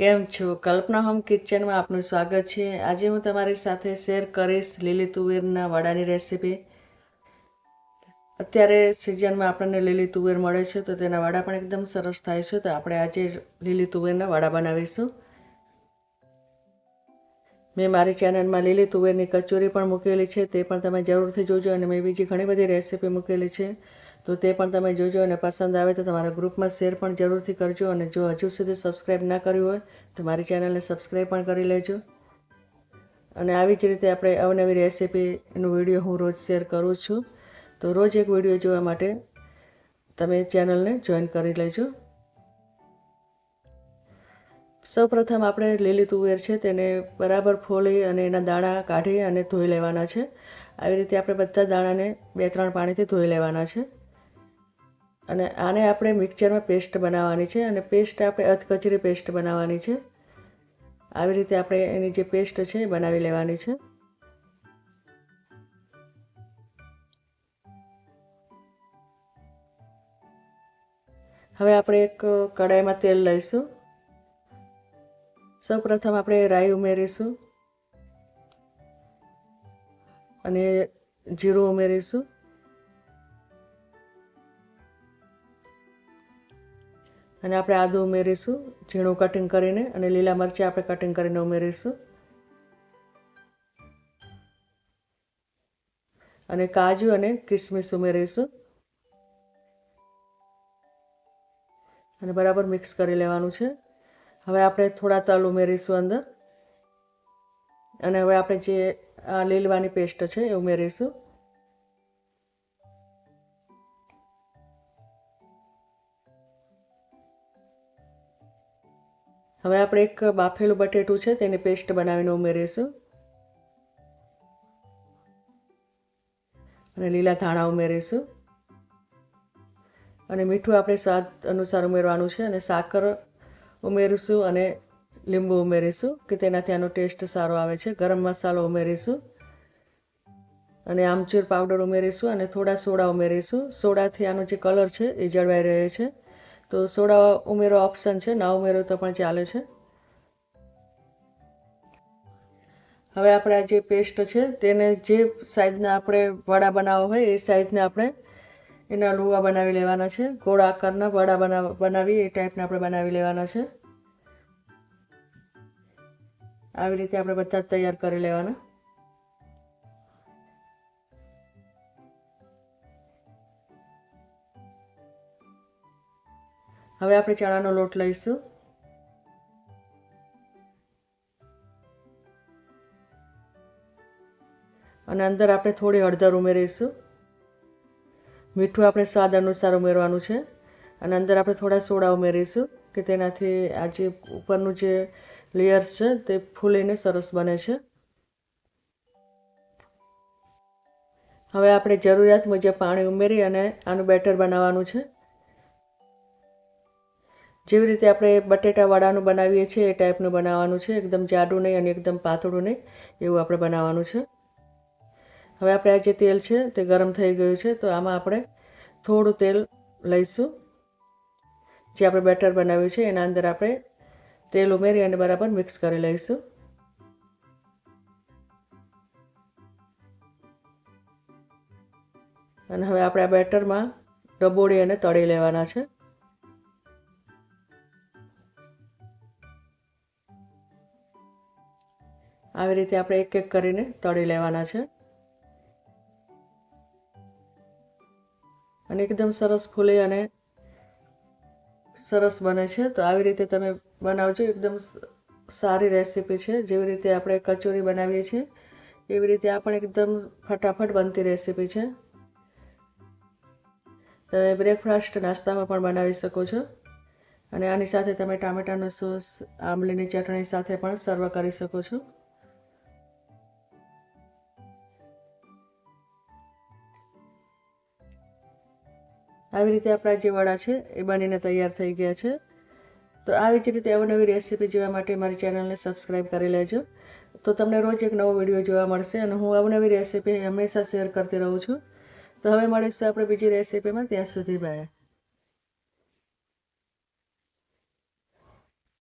કેમ છો? કલ્પના હોમ કિચનમાં આપનું સ્વાગત છે. આજે હું તમારી સાથે શેર કરીશ લીલી તુવેરના વડાની રેસીપી. અત્યારે સિઝનમાં આપણને લીલી તુવેર મળે છે, તો તેના વડા પણ એકદમ સરસ થાય છે, તો આપણે આજે લીલી તુવેરના વડા બનાવીશું. મેં મારી ચેનલમાં લીલી તુવેરની કચોરી પણ મૂકેલી છે, તે પણ તમે જરૂરથી જોજો, અને મેં બીજી ઘણી બધી રેસીપી મૂકેલી છે. તો તે પણ તમે જોજો અને પસંદ આવે તો તમારા ગ્રુપમાં શેર પણ જરૂરથી કરજો અને જો હજુ સુધી સબસ્ક્રાઈબ ના કર્યું હોય તો મારી ચેનલને સબસ્ક્રાઈબ પણ કરી લેજો. અને આવી જ રીતે આપણે અવનવી રેસીપીનો વીડિયો હું રોજ શેર કરું છું. તો રોજ એક વીડિયો જોવા માટે તમે ચેનલને જોઈન કરી લેજો. સૌ પ્રથમ આપણે લીલી તુવેર છે તેને બરાબર ફોલી અને એના દાણા કાઢી અને ધોઈ લેવાના છે. આવી રીતે આપણે બધા દાણાને બે ત્રણ પાણીથી ધોઈ લેવાના છે. અને આને આપણે મિક્સરમાં પેસ્ટ બનાવવાની છે અને પેસ્ટ આપણે અધકચરી પેસ્ટ બનાવવાની છે. આવી રીતે આપણે એની જે પેસ્ટ છે એ બનાવી લેવાની છે. હવે આપણે એક કડાઈમાં તેલ લઈશું. સૌ પ્રથમ આપણે રાઈ ઉમેરીશું. અને જીરું ઉમેરીશું. અને આપણે આદું ઉમેરીશું, ઝીણું કટિંગ કરીને અને લીલા મરચાં આપણે કટિંગ કરીને ઉમેરીશું. અને કાજુ અને કિસમિસ ઉમેરીશું. અને બરાબર મિક્સ કરી લેવાનું છે. હવે આપણે થોડા તલ ઉમેરીશું અંદર. અને હવે આપણે જે આ લીલવાની પેસ્ટ છે એ ઉમેરીશું. હવે આપણે એક બાફેલું બટેટું છે, તેની પેસ્ટ બનાવીને ઉમેરીશું. અને લીલા ધાણા ઉમેરીશું. અને મીઠું આપણે સ્વાદ અનુસાર ઉમેરવાનું છે, અને સાકર ઉમેરીશું અને લીંબુ ઉમેરીશું, કે તેનાથી આનો ટેસ્ટ સારો આવે છે. ગરમ મસાલો ઉમેરીશું. અને આમચૂર પાવડર ઉમેરીશું, અને થોડા સોડા ઉમેરીશું. સોડાથી આનો જે કલર છે, એ જળવાઈ રહે છે. તો સોડા ઉમેરો ઓપ્શન છે ના ઉમેરો તો પણ ચાલે છે. હવે આપણે આ જે પેસ્ટ છે, તેને જે સાઈઝના આપણે વડા બનાવવા હોય, એ સાઈઝને આપણે એના લુવા બનાવી લેવાના છે. ગોળ આકારના વડા બનાવ, બનાવી, એ ટાઈપના આપણે બનાવી લેવાના છે. આવી રીતે આપણે બધા તૈયાર કરી લેવાના. હવે આપણે ચણાનો લોટ લઈશું. અને અંદર આપણે થોડી હળદર ઉમેરીશું. મીઠું આપણે સ્વાદ અનુસાર ઉમેરવાનું છે. અને અંદર આપણે થોડા સોડા ઉમેરીશું, કે તેનાથી આ જે ઉપરનું જે લેયર્સ છે, તે ફૂલીને સરસ બને છે. હવે આપણે જરૂરિયાત મુજબ પાણી ઉમેરી અને આનું બેટર બનાવવાનું છે. જેવી રીતે આપણે બટેટા વડાનું બનાવીએ છીએ, એ ટાઈપનું બનાવવાનું છે. એકદમ જાડું નહીં અને એકદમ પાતળું નહીં એવું આપણે બનાવવાનું છે. હવે આપણે આ જે તેલ છે તે ગરમ થઈ ગયું છે, તો આમાં આપણે થોડું તેલ લઈશું. જે આપણે બેટર બનાવ્યું છે, એના અંદર આપણે તેલ ઉમેરી અને બરાબર મિક્સ કરી લઈશું. અને હવે આપણે આ બેટરમાં ડબોળી અને તળી લેવાના છે. આવી રીતે આપણે એક એક કરીને તળી લેવાના છે. અને એકદમ સરસ ફૂલે અને સરસ બને છે. તો આવી રીતે તમે બનાવજો. એકદમ સારી રેસીપી છે. જેવી રીતે આપણે કચોરી બનાવીએ છીએ, એવી રીતે આ પણ એકદમ ફટાફટ બનતી રેસીપી છે. તમે બ્રેકફાસ્ટ નાસ્તામાં પણ બનાવી શકો છો. અને આની સાથે તમે ટામેટાનો સોસ, આંબલીની ચટણી સાથે પણ સર્વ કરી શકો છો. આવી રીતે આપણા જે વડા છે, એ બનીને તૈયાર થઈ ગયા છે. તો આવી જ રીતે અવનવી રેસીપી જોવા માટે મારી ચેનલને સબસ્ક્રાઈબ કરી લેજો. તો તમને રોજ એક નવો વીડિયો જોવા મળશે અને હું અવનવી રેસીપી હંમેશા શેર કરતી રહું છું. તો હવે મળીશું આપણે બીજી રેસીપીમાં. ત્યાં સુધી બાય.